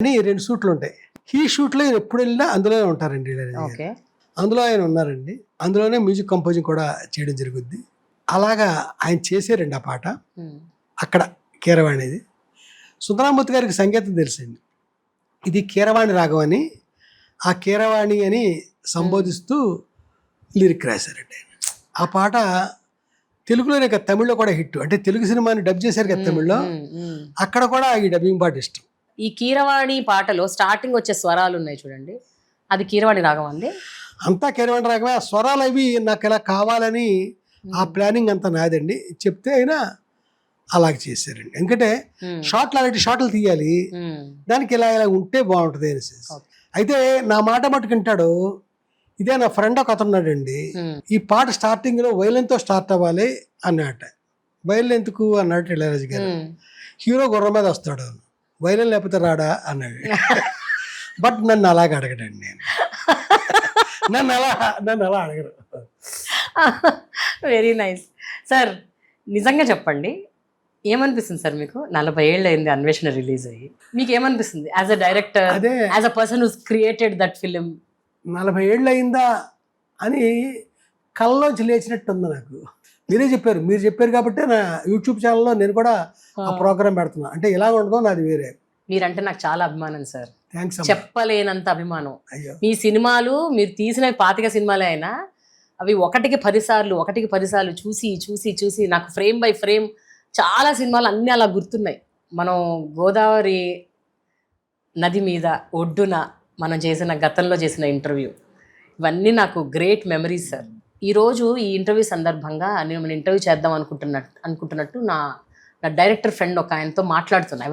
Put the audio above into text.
అని రెండు షూట్లు ఉంటాయి. ఈ షూట్లో ఈయన ఎప్పుడు వెళ్ళినా అందులోనే ఉంటారండి ఇళయరాజా అందులో ఆయన ఉన్నారండి. అందులోనే మ్యూజిక్ కంపోజింగ్ కూడా చేయడం జరుగుద్ది. అలాగా ఆయన చేశారండి ఆ పాట. అక్కడ కీరవాణిది సుందరామూర్తి గారికి సంగీతం తెలుసండి. ఇది కీరవాణి రాగం అని ఆ కీరవాణి అని సంబోధిస్తూ లిరిక్ రాశారండి ఆయన. ఆ పాట తెలుగులోనే కదా తమిళ్ళో కూడా హిట్. అంటే తెలుగు సినిమాని డబ్ చేశారు కదా తమిళ్ళో. అక్కడ కూడా ఈ డబ్బింగ్ పాట ఇష్టం. ఈ కీరవాణి పాటలో స్టార్టింగ్ వచ్చే స్వరాలు ఉన్నాయి చూడండి. అది కీరవాణి రాగం అండి. అంతా కీరవాణి రాగమే. ఆ స్వరాలు అవి నాకు ఇలా కావాలని ఆ ప్లానింగ్ అంతా నాదండి. చెప్తే అయినా అలాగే చేశారండి. ఎందుకంటే షార్ట్లు అలాంటి షార్ట్లు తీయాలి. దానికి ఇలా ఇలా ఉంటే బాగుంటుంది అనేసి. Okay. అయితే నా మాట మట్టుకుంటాడు ఇదే నా ఫ్రెండ్ ఒక అతను ఉన్నాడండి. ఉమ్, ఈ పాట స్టార్టింగ్లో వైలెన్తో స్టార్ట్ అవ్వాలి అన్నట. ఎందుకు అన్నాడు ఇళయరాజు గారు. హీరో గుర్రం మీద వస్తాడు. వైలెన్ లేకపోతే రాడా? అన్నాడు. బట్ నన్ను అలాగే అడగడండి నేను. నన్ను అలా నన్ను అలా అడగరు. వెరీ నైస్ సార్ నిజంగా చెప్పండి ఏమనిపిస్తుంది సార్ మీకు? నలభై ఏళ్ళు అయింది అన్వేషణ రిలీజ్ అయ్యి. మీకు ఏమనిపిస్తుంది? యాజ్ అ డైరెక్టర్ అదే. As a person who's created that film నలభై ఏళ్ళు అయిందా అని కళ్ళలోంచి లేచినట్టు ఉంది నాకు. మీరే చెప్పారు. మీరు చెప్పారు కాబట్టి నా యూట్యూబ్ ఛానల్లో నేను కూడా ఆ ప్రోగ్రామ్ పెడుతున్నా. అంటే ఇలా ఉండదో నాది వేరే. మీరంటే నాకు చాలా అభిమానం సార్. చెప్పలేనంత అభిమానం. అయ్యో. మీ సినిమాలు మీరు తీసిన పాతిక సినిమాలే అయినా అవి ఒకటికి పదిసార్లు ఒకటికి పదిసార్లు చూసి చూసి చూసి నాకు ఫ్రేమ్ బై ఫ్రేమ్ చాలా సినిమాలు అన్నీ అలా గుర్తున్నాయి. మనం గోదావరి నది మీద ఒడ్డున మనం చేసిన గతంలో చేసిన ఇంటర్వ్యూ. ఇవన్నీ నాకు గ్రేట్ మెమరీస్ సార్. ఈరోజు ఈ ఇంటర్వ్యూ సందర్భంగా నేను ఇంటర్వ్యూ చేద్దాం అనుకుంటున్నట్టు అనుకుంటున్నట్టు నా నా డైరెక్టర్ ఫ్రెండ్ ఒక ఆయనతో మాట్లాడుతున్నా.